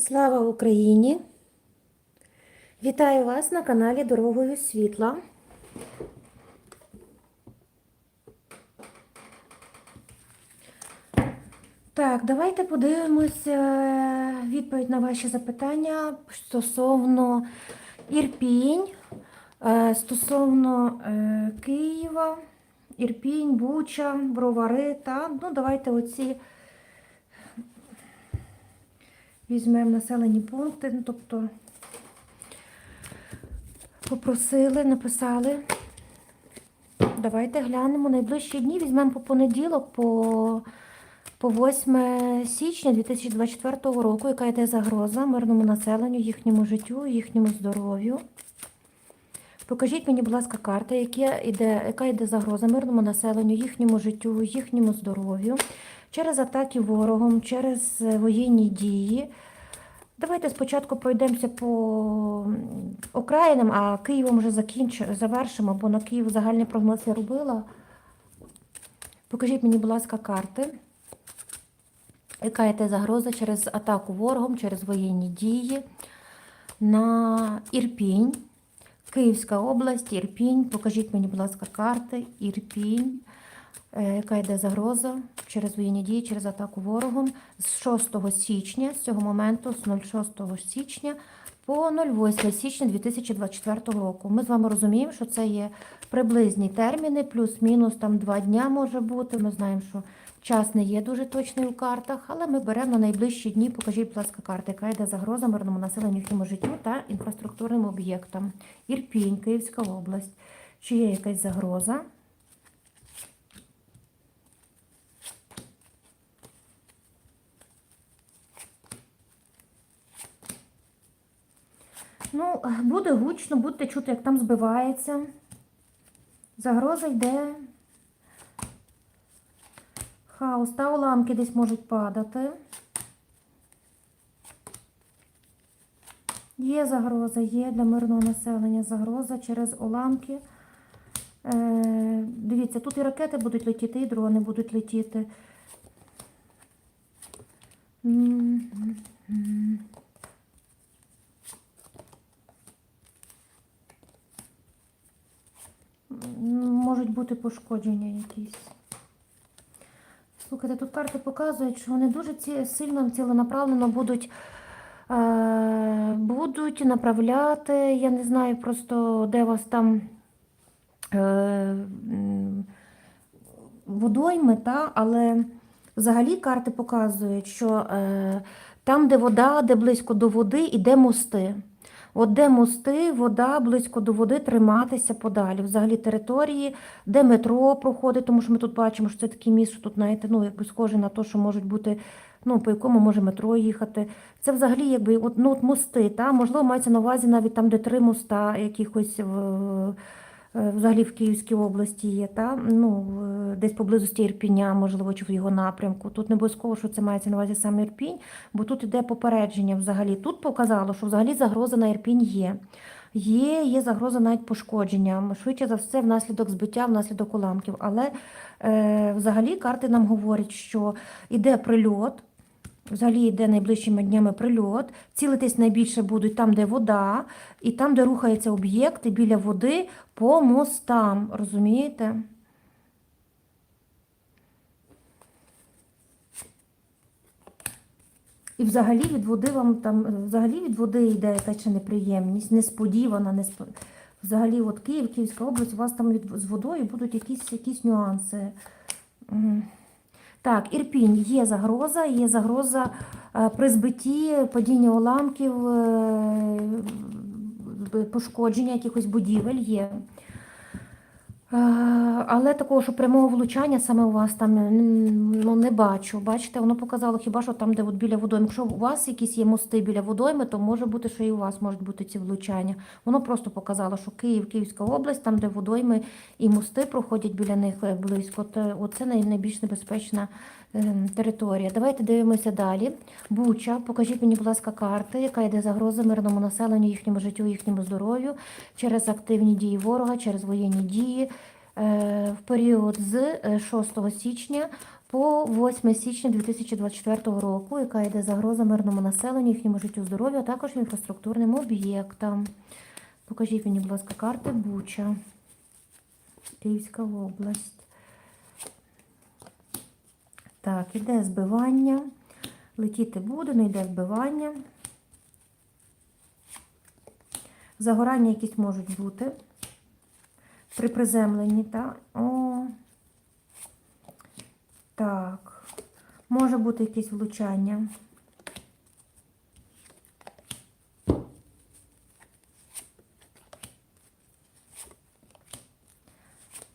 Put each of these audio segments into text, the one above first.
Слава Україні! Вітаю вас на каналі Дорогою Світла. Так, давайте подивимося відповідь на ваші запитання стосовно Ірпінь, е, стосовно е, Києва, Ірпінь, Буча, Бровари та ну давайте оці візьмемо населені пункти, ну, тобто попросили, написали. Давайте глянемо найближчі дні. Візьмемо по понеділок, по, по 8 січня 2024 року, яка йде загроза мирному населенню, їхньому життю, їхньому здоров'ю. Покажіть мені, будь ласка, карта, яка йде, яка йде загроза мирному населенню, їхньому життю, їхньому здоров'ю, через атаки ворогом, через е, воєнні дії. Давайте спочатку пройдемося по окраїнам, а Києвом вже закінчимо, завершимо, бо на Київ загальний прогноз я робила. Покажіть мені, будь ласка, карти. Яка йде загроза через атаку ворогом, через воєнні дії на Ірпінь, Київська область, Ірпінь. Покажіть мені, будь ласка, карти, Ірпінь. Е, Яка йде загроза через воєнні дії, через атаку ворогом з 6 січня, з цього моменту, з 06 січня по 08 січня 2024 року. Ми з вами розуміємо, що це є приблизні терміни, плюс-мінус там два дня може бути. Ми знаємо, що час не є дуже точний у картах, але ми беремо на найближчі дні. Покажіть, будь ласка, карти, яка йде загроза мирному населенню, їхньому життю та інфраструктурним об'єктам. Ірпінь, Київська область. Чи є якась загроза? Ну, буде гучно, будете чути, як там збивається. Загроза йде. Хаос та уламки десь можуть падати. Є загроза, є для мирного населення загроза через уламки. Е, дивіться, тут і ракети будуть летіти, і дрони будуть летіти. Можуть бути пошкодження якісь. Слухайте, тут карти показують, що вони дуже сильно ціленаправленно будуть, е, будуть направляти, я не знаю просто, де вас там е, водойми, та, але взагалі карти показують, що е, там, де вода, де близько до води, іде мости. От де мости, вода близько до води, триматися подалі. Взагалі території, де метро проходить, тому що ми тут бачимо, що це таке місце, тут, знаєте, ну, якби схоже на те, що можуть бути, ну, по якому може метро їхати. Це взагалі якби от, ну, от мости, та? можливо, мається на увазі навіть там, де три моста якихось в, взагалі в Київській області є, та? Ну, десь поблизості Ірпіня, можливо, чи в його напрямку. Тут не обов'язково, що це мається на увазі саме Ірпінь, бо тут іде попередження взагалі. Тут показало, що взагалі загроза на Ірпінь є. Є, є загроза навіть пошкодження, швидше за все, внаслідок збиття, внаслідок уламків. Але е, взагалі карти нам говорять, що іде прильот, взагалі йде найближчими днями прильот. Цілитись найбільше будуть там, де вода, і там, де рухаються об'єкти біля води по мостам. Розумієте? І взагалі від води вам там, взагалі від води йде якась неприємність, несподівана, несп... взагалі от Київ, Київська область, у вас там від, з водою будуть якісь, якісь нюанси. Так, Ірпінь, є загроза, є загроза е, при збитті, падіння уламків, е, пошкодження якихось будівель є. Е, Але такого, що прямого влучання саме у вас там ну, не бачу. Бачите, воно показало хіба що там, де от біля водойми. Якщо у вас якісь є мости біля водойми, то може бути, що і у вас можуть бути ці влучання. Воно просто показало, що Київ, Київська область, там, де водойми і мости проходять біля них е, близько, то оце най- найбільш небезпечна територія. Давайте дивимося далі. Буча, покажіть мені, будь ласка, карти, яка йде загроза мирному населенню, їхньому життю, їхньому здоров'ю через активні дії ворога, через воєнні дії. е, В період з е, 6 січня по 8 січня 2024 року, яка йде загроза мирному населенню, їхньому життю, здоров'ю, а також інфраструктурним об'єктам. Покажіть мені, будь ласка, карти Буча, Київська область. Так, іде збивання. Летіти буде, не йде збивання. Загорання якісь можуть бути. При приземленні, так? О. Так. Може бути якесь влучання.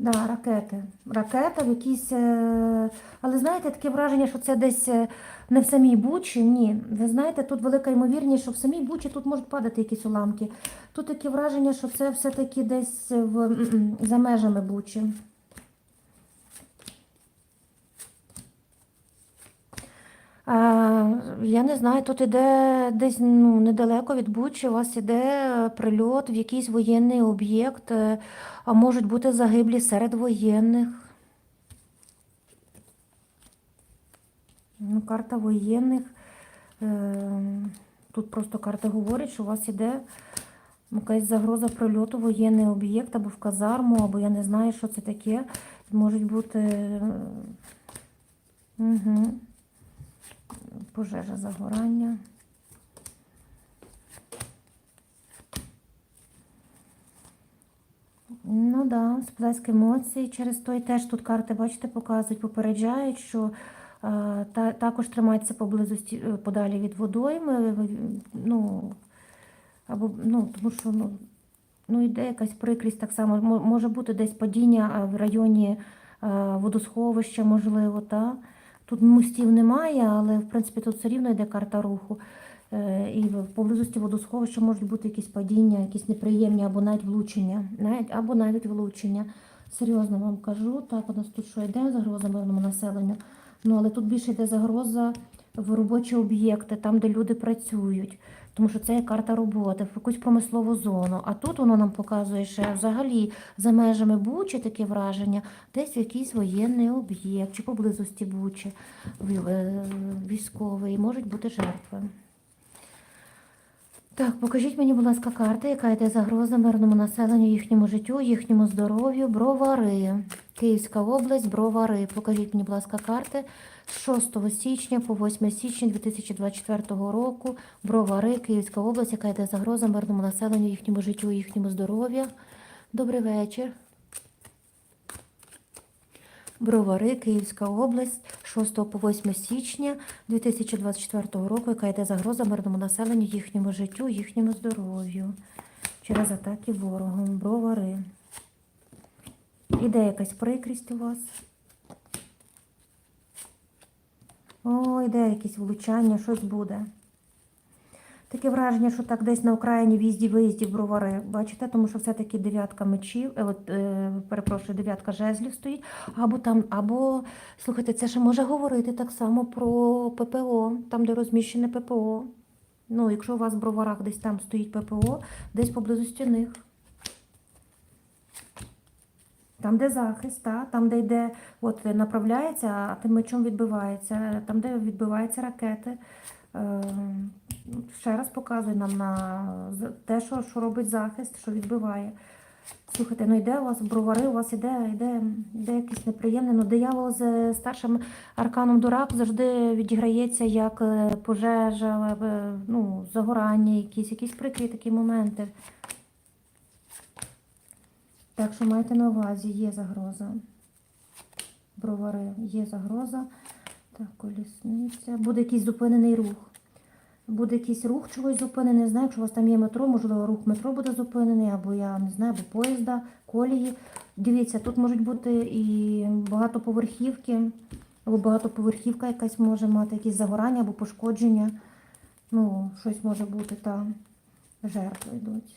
Да, ракети. Ракета в якійсь. е, Але знаєте, таке враження, що це десь е, не в самій Бучі. Ні. Ви знаєте, тут велика ймовірність, що в самій Бучі тут можуть падати якісь уламки. Тут таке враження, що це все-таки десь в, за межами Бучі. А, я не знаю, тут іде десь ну, недалеко від Бучі, у вас іде прильот в якийсь воєнний об'єкт, е, а можуть бути загиблі серед воєнних. Ну, карта воєнних. Е, Тут просто карта говорить, що у вас іде якась загроза прильоту воєнний об'єкт або в казарму, або я не знаю, що це таке. Можуть бути. Угу. Пожежа загорання. Ну да, сплеск емоцій через той теж тут карти, бачите, показують, попереджають, що е, та, також тримайтеся поблизості е, подалі від водойми. Ну, або, ну, тому що ну, ну, йде якась прикрість так само. Може бути десь падіння в районі е, водосховища, можливо, та? Тут мостів немає, але в принципі тут все рівно йде карта руху. Е, І поблизості водосховища можуть бути якісь падіння, якісь неприємні або навіть влучення. Навіть, або навіть влучення. Серйозно вам кажу, так, у нас тут що йде загроза мирному населенню. Ну, але тут більше йде загроза в робочі об'єкти, там, де люди працюють. Тому що це є карта роботи, в якусь промислову зону. А тут воно нам показує що взагалі за межами Бучі таке враження, десь якийсь воєнний об'єкт чи поблизості Бучі е, військовий, можуть бути жертви. Так, покажіть мені, будь ласка, карта, яка йде загроза мирному населенню, їхньому життю, їхньому здоров'ю, бровари. Київська область, бровари. Покажіть мені, будь ласка, карти з 6 січня по 8 січня 2024 року. Бровари, Київська область, яка йде загроза мирному населенню, їхньому життю, їхньому здоров'ю. Добрий вечір. Бровари, Київська область, 6 по 8 січня 2024 року, яка йде загроза мирному населенню, їхньому життю, їхньому здоров'ю через атаки ворогом. Бровари. Іде якась прикрість у вас. О, іде якесь влучання, щось буде. Таке враження, що так десь на Україні в'їзді виїзді бровари. Бачите, тому що все-таки дев'ятка мечів, е, от, е, перепрошую, дев'ятка жезлів стоїть. Або там, або, слухайте, це ще може говорити так само про ППО, там, де розміщене ППО. Ну, якщо у вас в броварах десь там стоїть ППО, десь поблизості них. Там, де захист, та, там, де йде, от направляється, а тим мечом відбивається, там, де відбиваються ракети. Е, ще раз показує нам на те, що, що робить захист, що відбиває. Слухайте, ну йде у вас бровари, у вас іде, йде, йде якесь неприємне. Ну, диявол з старшим арканом дурак завжди відіграється як е, пожежа, е, ну, загорання, якісь, якісь прикрі такі моменти. Так що майте на увазі, є загроза. Бровари, є загроза. Так, колісниця. Буде якийсь зупинений рух. Буде якийсь рух чогось зупинений. Не знаю, якщо у вас там є метро, можливо, рух метро буде зупинений, або я не знаю, або поїзда, колії. Дивіться, тут можуть бути і багатоповерхівки, або багатоповерхівка якась може мати якісь загорання або пошкодження. Ну, щось може бути там. Жертви йдуть.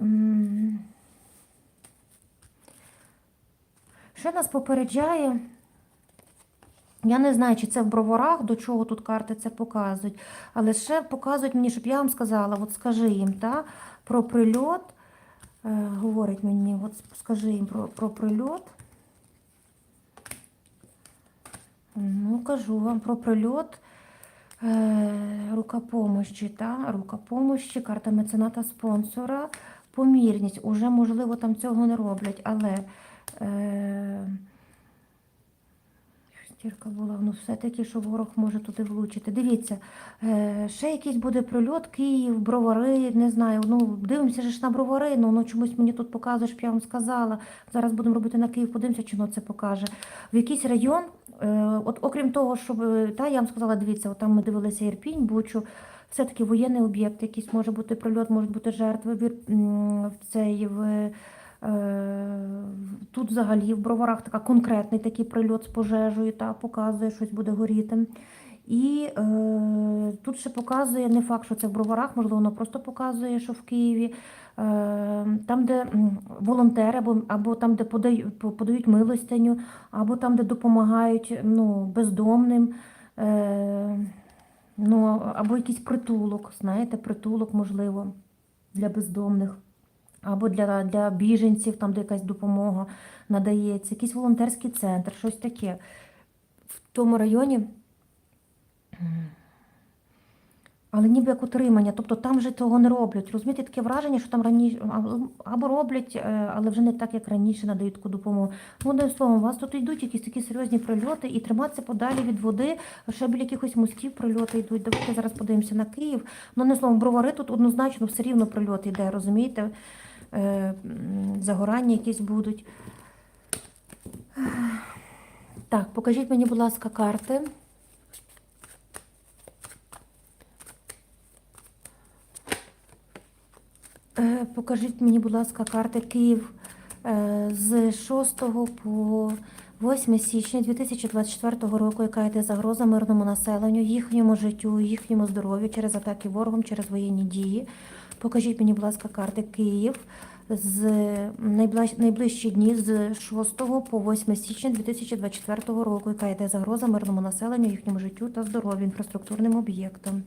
М. Ще нас попереджає. Я не знаю, чи це в броварах, до чого тут карти це показують, але ще показують мені, щоб я вам сказала, от скажи їм та, про прильот е, говорить мені, от скажи їм про, про прильот. Ну, кажу вам про прильот. Е, рука помощі, та? рука помощі, карта мецената спонсора, помірність. Уже, можливо, там цього не роблять, але е, шестірка була, ну все-таки, що ворог може туди влучити. Дивіться, е, ще якийсь буде прильот, Київ, бровари, не знаю. Ну, дивимося ж на бровари, ну, ну чомусь мені тут показує, щоб я вам сказала. Зараз будемо робити на Київ, подивимося, чи воно це покаже. В якийсь район, е, от окрім того, щоб, е, та я вам сказала, дивіться, от там ми дивилися Ірпінь, Бучу, все-таки воєнний об'єкт, якийсь може бути прильот, можуть бути жертви в цей в. Е, Тут взагалі в броварах така конкретний такий прильот з пожежею, та показує, щось буде горіти. І е, тут ще показує не факт, що це в броварах, можливо, воно просто показує, що в Києві, е, там, де волонтери, або, або там, де подають, подають милостиню, або там, де допомагають ну, бездомним. Е, ну, або якийсь притулок, знаєте, притулок, можливо, для бездомних або для, для біженців, там де якась допомога надається, якийсь волонтерський центр, щось таке. В тому районі. Але ніби як утримання, тобто там вже того не роблять. Розумієте, таке враження, що там раніше або- роблять, е, але вже не так, як раніше надають таку допомогу. Ну, одним словом, у вас тут йдуть якісь такі серйозні прильоти, і триматися подалі від води, ще біля якихось мостів прильоти йдуть. Давайте зараз подивимося на Київ. Ну, одним словом, бровари тут однозначно все рівно прильот йде, розумієте? Е, Загорання якісь будуть. Так, покажіть мені, будь ласка, карти. Е, Покажіть мені, будь ласка, карти Київ е, з 6 по 8 січня 2024 року, яка йде загроза мирному населенню, їхньому життю, їхньому здоров'ю через атаки ворогом, через воєнні дії. Покажіть мені, будь ласка, карти Київ з найближ- найближчі дні з 6 по 8 січня 2024 року, яка йде загроза мирному населенню, їхньому життю та здоров'ю, інфраструктурним об'єктам.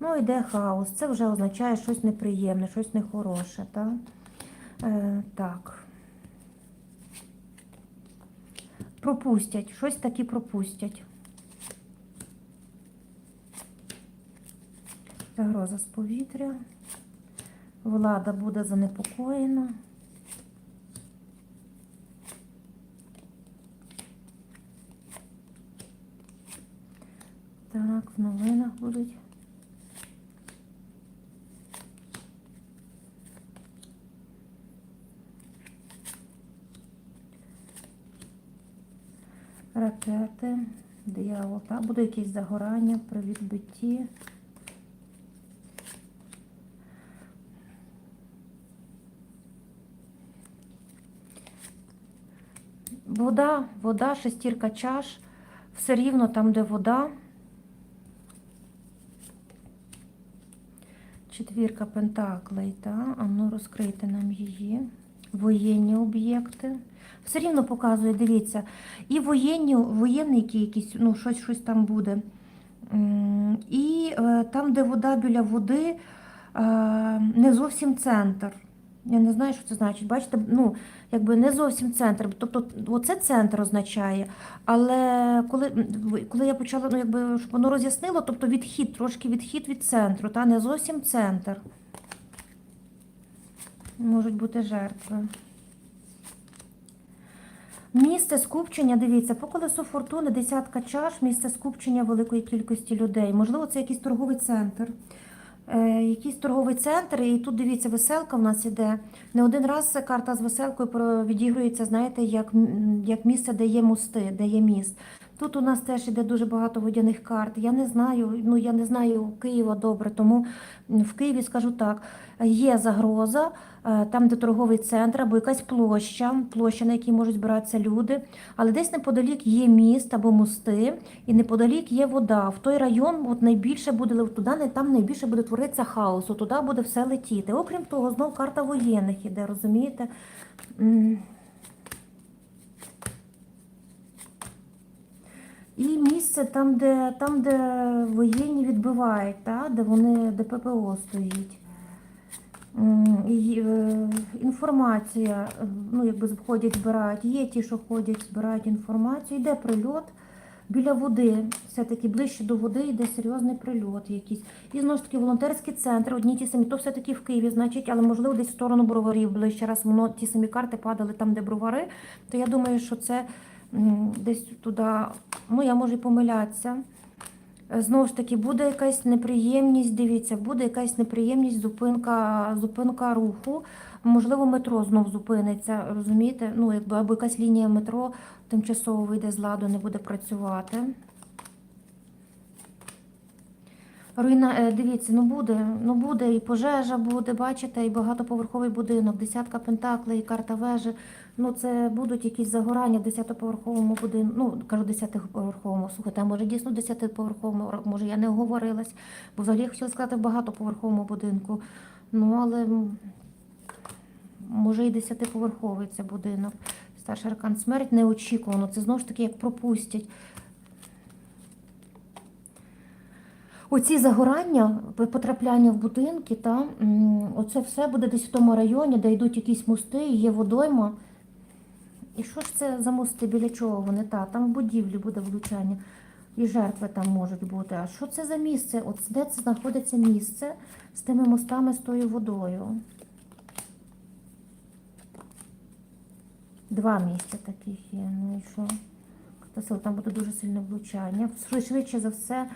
Ну, йде хаос. Це вже означає щось неприємне, щось нехороше. Так? Е, так. Пропустять, щось таки пропустять. Загроза з повітря. Влада буде занепокоєна. Так, в новинах будуть. Ракети, диявол, так, буде якесь загорання при відбитті. Вода, вода, шестірка чаш, все рівно там, де вода. Четвірка пентаклей, та? а ну розкрийте нам її. Воєнні об'єкти. Все рівно показує, дивіться, і воєнні, воєнники якісь, ну, щось, щось там буде. І е, там, де вода біля води, е, не зовсім центр. Я не знаю, що це значить. Бачите, ну, якби не зовсім центр. Тобто, оце центр означає. Але коли, коли я почала, ну, якби, щоб воно роз'яснило, тобто відхід, трошки відхід від центру, та не зовсім центр. Можуть бути жертви. Місце скупчення, дивіться, по колесу фортуни, десятка чаш, місце скупчення великої кількості людей. Можливо, це якийсь торговий центр. Е, якийсь торговий центр, і тут дивіться, веселка в нас іде. Не один раз карта з веселкою відігрується, знаєте, як, як місце, де є мости, де є міст. Тут у нас теж іде дуже багато водяних карт. Я не знаю, ну я не знаю Києва добре, тому в Києві скажу так: є загроза, е, там, де торговий центр, або якась площа, площа, на якій можуть збиратися люди, але десь неподалік є міст або мости, і неподалік є вода. В той район от найбільше буде туди, там найбільше буде творитися хаосу, туди буде все летіти. Окрім того, знов карта воєнних іде, розумієте? І місце там, де, там, де воєнні відбивають, та, де вони, де ППО стоїть. Е, інформація, е, ну, якби ходять, збирають. Є ті, що ходять, збирають інформацію. Йде прильот біля води. Все-таки ближче до води йде серйозний прильот якийсь. І знову ж таки волонтерські центри, одні ті самі, то все-таки в Києві, значить, але можливо десь в сторону броварів ближче, раз воно ті самі карти падали там, де бровари, то я думаю, що це десь туди, ну я можу і помилятися. Е, Знову ж таки, буде якась неприємність, дивіться, буде якась неприємність, зупинка, зупинка руху. Можливо, метро знов зупиниться, розумієте? Ну, якби або якась лінія метро тимчасово вийде з ладу, не буде працювати. Руйна, е, дивіться, ну буде, ну буде і пожежа буде, бачите, і багатоповерховий будинок, десятка пентаклей, і карта вежі. Ну це будуть якісь загорання в десятиповерховому будинку. Ну кажу десятиповерховому. Слухайте, а може дійсно десятиповерховому, може я не оговорилась, бо взагалі я хотіла сказати в багатоповерховому будинку. Ну але може і десятиповерховий це будинок. Старший аркан смерть неочікувано. Це знову ж таки як пропустять. Оці загорання, потрапляння в будинки, та, оце все буде десь в тому районі, де йдуть якісь мости, є водойма. І що ж це за мости, біля чого вони? Та, там в будівлі буде влучання, і жертви там можуть бути. А що це за місце? От де це знаходиться місце з тими мостами, з тою водою? Два місця таких є. Ну і що? Там буде дуже сильне влучання. Швидше за все,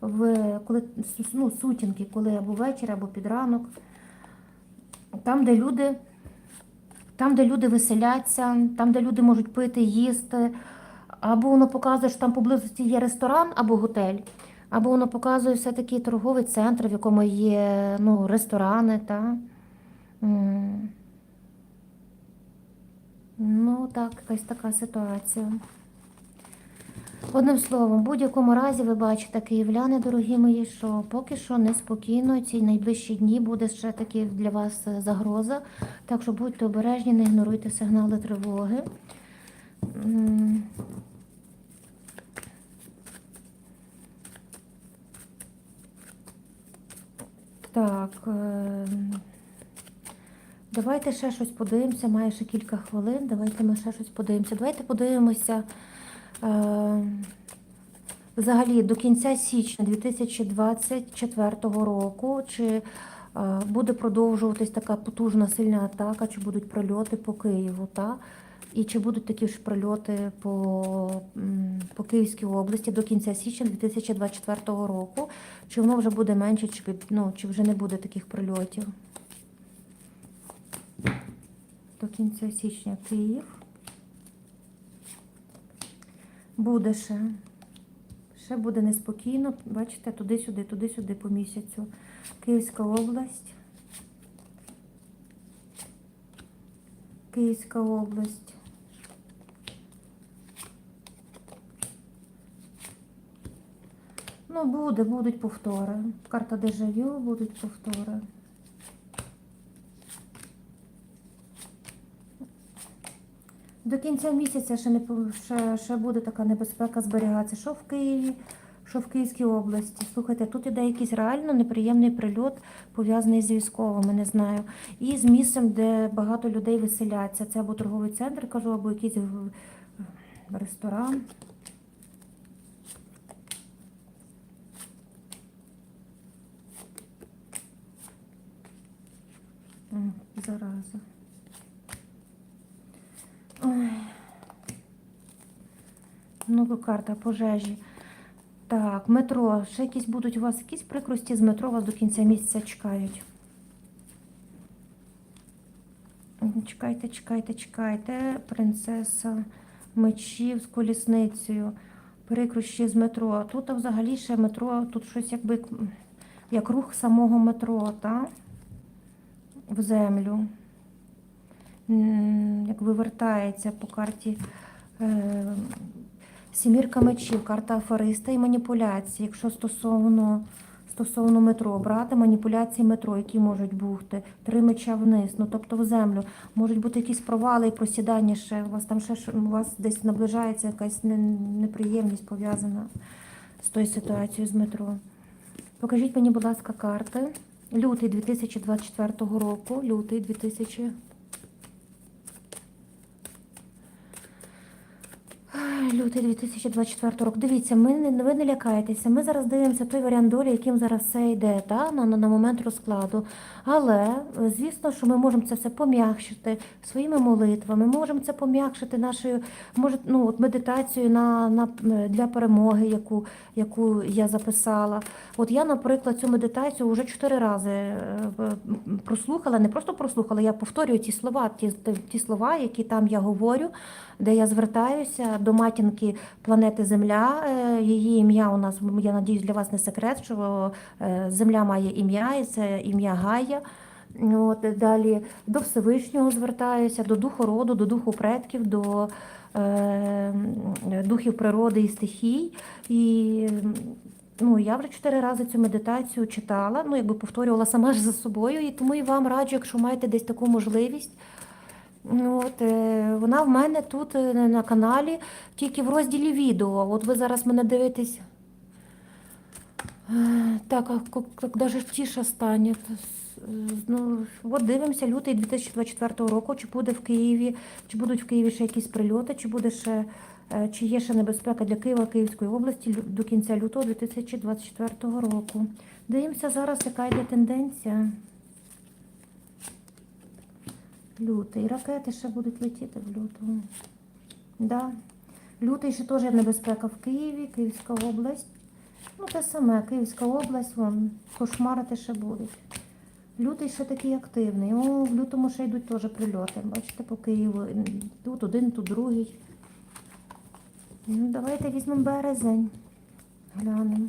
в коли ну, сутінки, коли або ввечері, або під ранок. Там, де люди, там, де люди веселяться, там, де люди можуть пити, їсти. Або воно показує, що там поблизості є ресторан або готель, або воно показує все-таки торговий центр, в якому є ну, ресторани. Та? Ну, так, якась така ситуація. Одним словом, в будь-якому разі ви бачите, київляни, дорогі мої, що поки що неспокійно. Ці найближчі дні буде ще таки для вас е, загроза. Так що будьте обережні, не ігноруйте сигнали тривоги. Так. е, Давайте ще щось подивимося. Має ще кілька хвилин. Давайте ми ще щось подивимося. Давайте подивимося. Е, Взагалі до кінця січня 2024 року, чи е, буде продовжуватись така потужна сильна атака, чи будуть прильоти по Києву, та? і чи будуть такі ж прильоти по, по Київській області до кінця січня 2024 року, чи воно вже буде менше, чи, ну, чи вже не буде таких прильотів? До кінця січня Київ. Буде ще. Ще буде неспокійно. Бачите, туди-сюди, туди-сюди по місяцю. Київська область. Київська область. Ну, буде, будуть повтори. Карта дежавю, будуть повтори. До кінця місяця ще, не, ще, ще буде така небезпека зберігатися. Що в Києві, що в Київській області. Слухайте, тут іде якийсь реально неприємний прильот, пов'язаний з військовими, не знаю. І з місцем, де багато людей веселяться. Це або торговий центр, кажу, або якийсь ресторан. Зараза. Ну, карта пожежі. Так, метро. Ще якісь будуть у вас якісь прикрості з метро вас до кінця місяця чекають. Чекайте, чекайте, чекайте. Принцеса мечів з колісницею. Прикрощі з метро. Тут взагалі ще метро, тут щось якби як рух самого метро, та? В землю. Як вивертається по карті е, сімірка мечів, карта афериста і маніпуляції. Якщо стосовно, стосовно метро, брати маніпуляції метро, які можуть бути, три меча вниз, ну тобто в землю. Можуть бути якісь провали і просідання ще. У вас там ще у вас десь наближається якась неприємність пов'язана з тою ситуацією з метро. Покажіть мені, будь ласка, карти. Лютий 2024 року. Лютий 2000. Лютий 2024 рок. Дивіться, ми не ви не лякайтеся. Ми зараз дивимося той варіант долі, яким зараз все йде, та, на, на, на момент розкладу. Але е, звісно, що ми можемо це все пом'якшити своїми молитвами. Можемо це пом'якшити нашою, може, ну, от медитацією на, на, е, для перемоги, яку, яку я записала. От я, наприклад, цю медитацію вже чотири рази е, прослухала, не просто прослухала, я повторюю ті слова, ті, ті, слова, які там я говорю, де я звертаюся до матінки планети Земля. Е, Її ім'я у нас, я надіюсь, для вас не секрет, що е, Земля має ім'я, і це ім'я Гая. От, далі до Всевишнього звертаюся, до духу роду, до духу предків, до е, духів природи і стихій. І ну, я вже чотири рази цю медитацію читала, ну, якби повторювала сама ж за собою, і тому і вам раджу, якщо маєте десь таку можливість. Ну, От, е, вона в мене тут е, на каналі, тільки в розділі відео. От ви зараз мене дивитесь. Е, Так, а коли тіша стане? Ну, от дивимося лютий 2024 року, чи буде в Києві, чи будуть в Києві ще якісь прильоти, чи буде ще, чи є ще небезпека для Києва, Київської області до кінця лютого 2024 року. Дивимося зараз, яка йде тенденція. Лютий. Ракети ще будуть летіти в лютому. Да. Лютий ще теж небезпека в Києві, Київська область. Ну, те саме, Київська область, вон, кошмарити ще будуть. Лютий ще такий активний. О, в лютому ще йдуть теж прильоти. Бачите, по Києву. Тут один, тут другий. Ну, давайте візьмемо березень. Глянемо.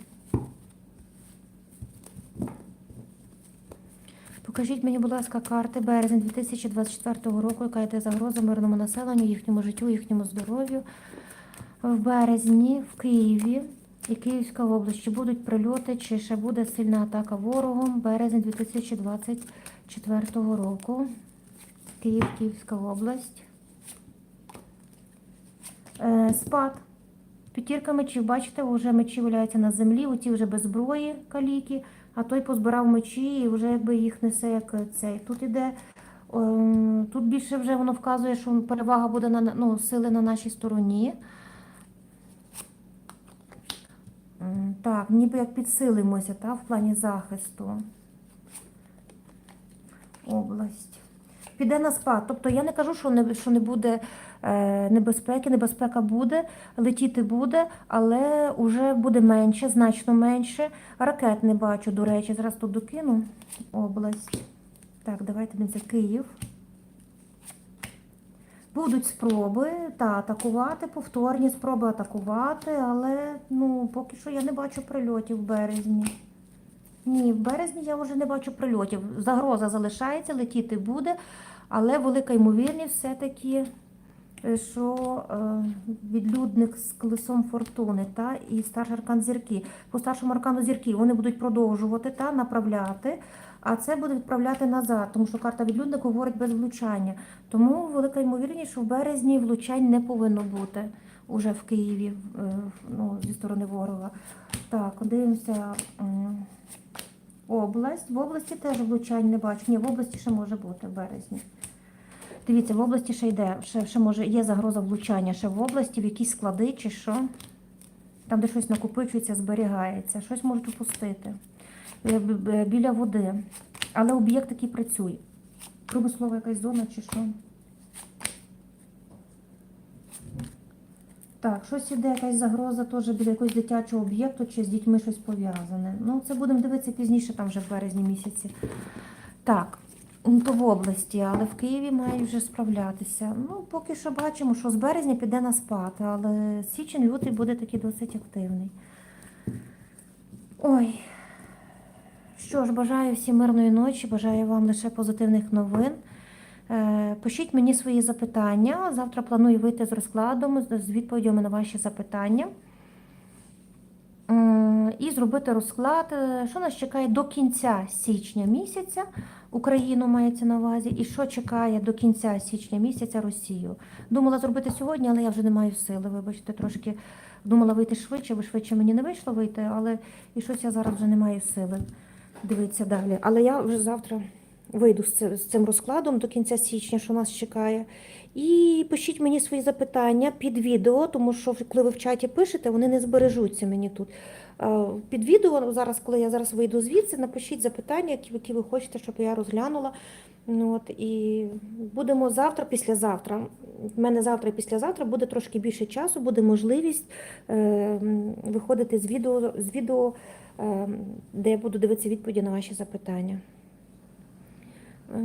Покажіть мені, будь ласка, карти березень 2024 року, яка йде загроза мирному населенню, їхньому життю, їхньому здоров'ю. В березні в Києві і Київська область. Чи будуть прильоти, чи ще буде сильна атака ворогом? Березень 2024 року. Київ, Київська область. Е, спад. П'ятірка мечів, бачите, вже мечі валяються на землі, оті вже без зброї каліки, а той позбирав мечі і вже якби їх несе як цей. Тут іде, ем, тут більше вже воно вказує, що перевага буде на ну, сили на нашій стороні. Так, ніби як підсилимося та, в плані захисту. Область. Піде на спад. Тобто я не кажу, що не, що не буде е, небезпеки. Небезпека буде, летіти буде, але вже буде менше, значно менше. Ракет не бачу, до речі. Зараз тут докину область. Так, давайте дивимося. Київ. Будуть спроби та атакувати, повторні спроби атакувати, але ну, поки що я не бачу прильотів в березні. Ні, в березні я вже не бачу прильотів. Загроза залишається, летіти буде, але велика ймовірність все-таки, е, що е, відлюдник з колесом фортуни та і старший аркан зірки. По старшому аркану зірки вони будуть продовжувати та направляти, а це буде відправляти назад, тому що карта відлюдник говорить без влучання. Тому велика ймовірність, що в березні влучань не повинно бути уже в Києві е, ну, зі сторони ворога. Так, дивимося. Область. В області теж влучань не бачу. Ні, в області ще може бути в березні. Дивіться, в області ще йде, ще, ще може є загроза влучання ще в області, в якісь склади чи що. Там, де щось накопичується, зберігається, щось можуть упустити. Е, б- Біля води. Але об'єкт який працює. Промислова якась зона чи що. Так, щось іде, якась загроза теж біля якогось дитячого об'єкту чи з дітьми щось пов'язане. Ну, це будемо дивитися пізніше, там вже в березні місяці. Так, то в області, але в Києві має вже справлятися. Ну, поки що бачимо, що з березня піде на спад, але січень, лютий буде такий досить активний. Ой. Що ж, бажаю всім мирної ночі, бажаю вам лише позитивних новин. Е, Пишіть мені свої запитання. Завтра планую вийти з розкладом, з відповідями на ваші запитання. І зробити розклад, е, що нас чекає до кінця січня місяця. Україну мається на увазі, і що чекає до кінця січня місяця Росію. Думала зробити сьогодні, але я вже не маю сили. Вибачте, трошки думала вийти швидше, бо швидше мені не вийшло вийти, але і щось я зараз вже не маю сили дивитися далі. Але я вже завтра вийду з цим розкладом до кінця січня, що нас чекає. І пишіть мені свої запитання під відео, тому що коли ви в чаті пишете, вони не збережуться мені тут. Е, Під відео зараз, коли я зараз вийду звідси, напишіть запитання, які, ви хочете, щоб я розглянула. Ну, от, і будемо завтра, післязавтра. В мене завтра і післязавтра буде трошки більше часу, буде можливість е, виходити з відео, з відео е, де я буду дивитися відповіді на ваші запитання. Е,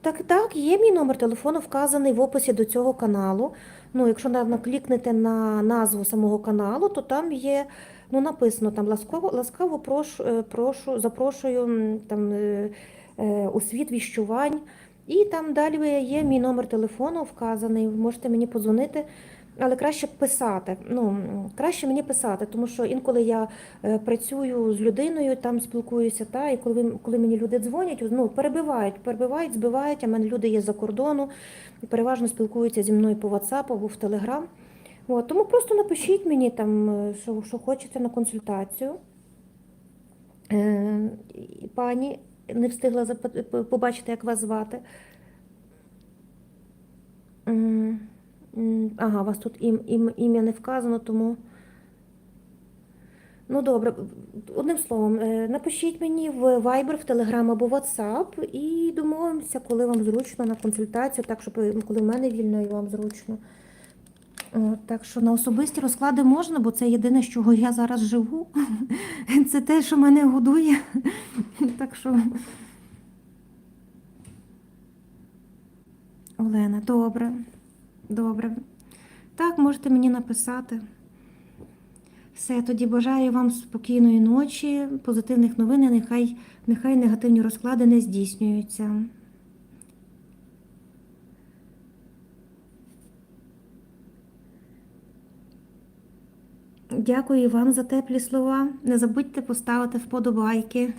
Так, так, є мій номер телефону вказаний в описі до цього каналу. Ну, якщо на- наклікнете на назву самого каналу, то там є ну, написано там ласкаво, ласкаво прошу, е, прошу, запрошую там, е, е, у світ віщувань. І там далі є мій номер телефону вказаний. Можете мені подзвонити, але краще писати. Ну, краще мені писати, тому що інколи я працюю з людиною, там спілкуюся, та, і коли, коли мені люди дзвонять, ну, перебивають, перебивають, збивають, а мене люди є з-за кордону, переважно спілкуються зі мною по WhatsApp або в Telegram. От, тому просто напишіть мені, там, е, що, що хочете на консультацію. Е, Пані не встигла побачити, як вас звати. Ага, у вас тут ім, ім, ім'я не вказано, тому. Ну, добре, одним словом, е, напишіть мені в Viber, в Telegram або WhatsApp і домовимося, коли вам зручно на консультацію, так, щоб коли в мене вільно і вам зручно. От, так що на особисті розклади можна, бо це єдине, з чого я зараз живу. Це те, що мене годує. Так що. Олена, добре. Добре. Так, можете мені написати. Все, тоді бажаю вам спокійної ночі, позитивних новин, і нехай, нехай негативні розклади не здійснюються. Дякую вам за теплі слова. Не забудьте поставити вподобайки.